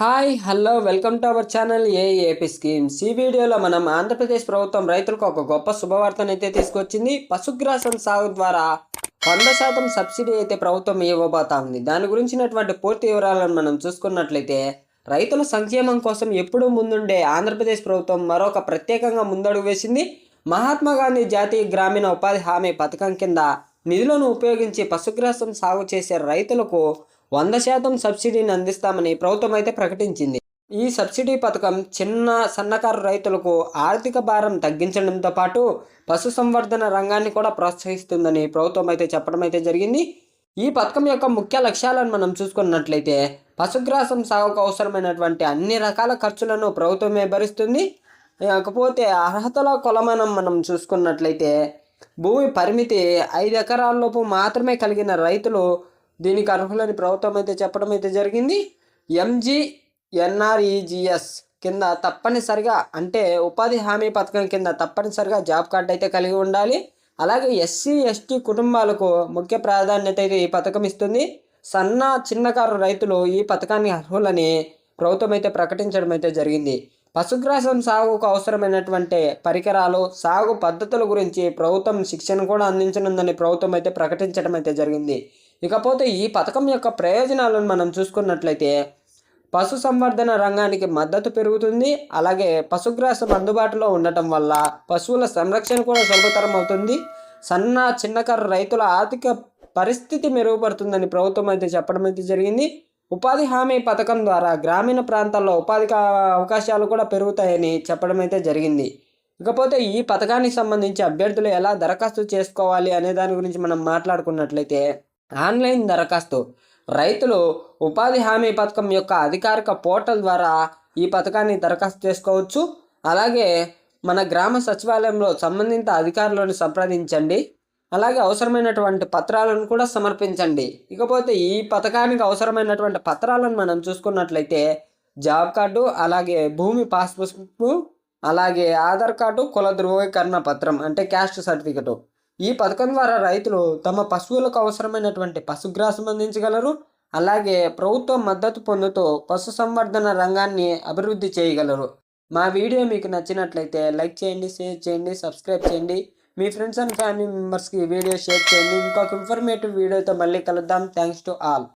Hi hello welcome to our channel AAP schemes. ఈ వీడియోలో మనం ఆంధ్రప్రదేశ్ ప్రభుత్వం రైతులకు ఒక గొప్ప శుభవార్తను అయితే తీసుకొచ్చింది. పశుగ్రాసం సాగు ద్వారా వంద శాతం సబ్సిడీ అయితే ప్రభుత్వం ఇవ్వబోతా ఉంది. దాని గురించినటువంటి పూర్తి వివరాలను మనం చూసుకున్నట్లయితే రైతుల సంక్షేమం కోసం ఎప్పుడూ ముందుండే ఆంధ్రప్రదేశ్ ప్రభుత్వం మరొక ప్రత్యేకంగా ముందడుగు వేసింది. మహాత్మా గాంధీ జాతీయ గ్రామీణ ఉపాధి హామీ పథకం కింద నిధులను ఉపయోగించి పశుగ్రాసం సాగు చేసే రైతులకు వంద శాతం సబ్సిడీని అందిస్తామని ప్రభుత్వం అయితే ప్రకటించింది. ఈ సబ్సిడీ పథకం చిన్న సన్నకారు రైతులకు ఆర్థిక భారం తగ్గించడంతో పాటు పశు సంవర్ధన రంగాన్ని కూడా ప్రోత్సహిస్తుందని ప్రభుత్వం అయితే చెప్పడం అయితే జరిగింది. ఈ పథకం యొక్క ముఖ్య లక్ష్యాలను మనం చూసుకున్నట్లయితే పశుగ్రాసం సాగుకు అవసరమైనటువంటి అన్ని రకాల ఖర్చులను ప్రభుత్వమే భరిస్తుంది. కాకపోతే అర్హతల కొలమానం మనం చూసుకున్నట్లయితే భూమి పరిమితి ఐదు ఎకరాలలోపు మాత్రమే కలిగిన రైతులు దీనికి అర్హులని ప్రభుత్వం అయితే చెప్పడం అయితే జరిగింది. ఎంజీ ఎన్ఆర్ఈజిఎస్ కింద తప్పనిసరిగా అంటే ఉపాధి హామీ పథకం కింద తప్పనిసరిగా జాబ్ కార్డు అయితే కలిగి ఉండాలి. అలాగే ఎస్సీ ఎస్టీ కుటుంబాలకు ముఖ్య ప్రాధాన్యత అయితే ఈ పథకం ఇస్తుంది. సన్న చిన్నకారు రైతులు ఈ పథకాన్ని అర్హులని ప్రభుత్వం అయితే ప్రకటించడం అయితే జరిగింది. పశుగ్రాసం సాగుకు అవసరమైనటువంటి పరికరాలు సాగు పద్ధతుల గురించి ప్రభుత్వం శిక్షణ కూడా అందించనుందని ప్రభుత్వం అయితే ప్రకటించడం అయితే జరిగింది. ఇకపోతే ఈ పథకం యొక్క ప్రయోజనాలను మనం చూసుకున్నట్లయితే పశు సంవర్ధన రంగానికి మద్దతు పెరుగుతుంది. అలాగే పశుగ్రాసం అందుబాటులో ఉండటం వల్ల పశువుల సంరక్షణ కూడా సులభతరం అవుతుంది. సన్న చిన్నకారు రైతుల ఆర్థిక పరిస్థితి మెరుగుపడుతుందని ప్రభుత్వం అయితే చెప్పడం అయితే జరిగింది. ఉపాధి హామీ పథకం ద్వారా గ్రామీణ ప్రాంతాల్లో ఉపాధి అవకాశాలు కూడా పెరుగుతాయని చెప్పడం అయితే జరిగింది. ఇకపోతే ఈ పథకానికి సంబంధించి అభ్యర్థులు ఎలా దరఖాస్తు చేసుకోవాలి అనే దాని గురించి మనం మాట్లాడుకున్నట్లయితే ఆన్లైన్ దరఖాస్తు. రైతులు ఉపాధి హామీ పథకం యొక్క అధికారిక పోర్టల్ ద్వారా ఈ పథకాన్ని దరఖాస్తు చేసుకోవచ్చు. అలాగే మన గ్రామ సచివాలయంలో సంబంధిత అధికారులను సంప్రదించండి. అలాగే అవసరమైనటువంటి పత్రాలను కూడా సమర్పించండి. ఇకపోతే ఈ పథకానికి అవసరమైనటువంటి పత్రాలను మనం చూసుకున్నట్లయితే జాబ్ కార్డు అలాగే భూమి పాస్ పుస్తకం అలాగే ఆధార్ కార్డు కుల ధృవీకరణ పత్రం అంటే క్యాస్ట్ సర్టిఫికెట్. ఈ పథకం ద్వారా రైతులు తమ పశువులకు అవసరమైనటువంటి పశుగ్రాసం అందించగలరు. అలాగే ప్రభుత్వం మద్దతు పొందుతూ పశు సంవర్ధన రంగాన్ని అభివృద్ధి చేయగలరు. మా వీడియో మీకు నచ్చినట్లయితే లైక్ చేయండి షేర్ చేయండి సబ్స్క్రైబ్ చేయండి. మీ ఫ్రెండ్స్ అండ్ ఫ్యామిలీ మెంబర్స్కి వీడియో షేర్ చేయండి. ఇంకొక ఇన్ఫర్మేటివ్ వీడియోతో మళ్ళీ కలుద్దాం. Thanks to all.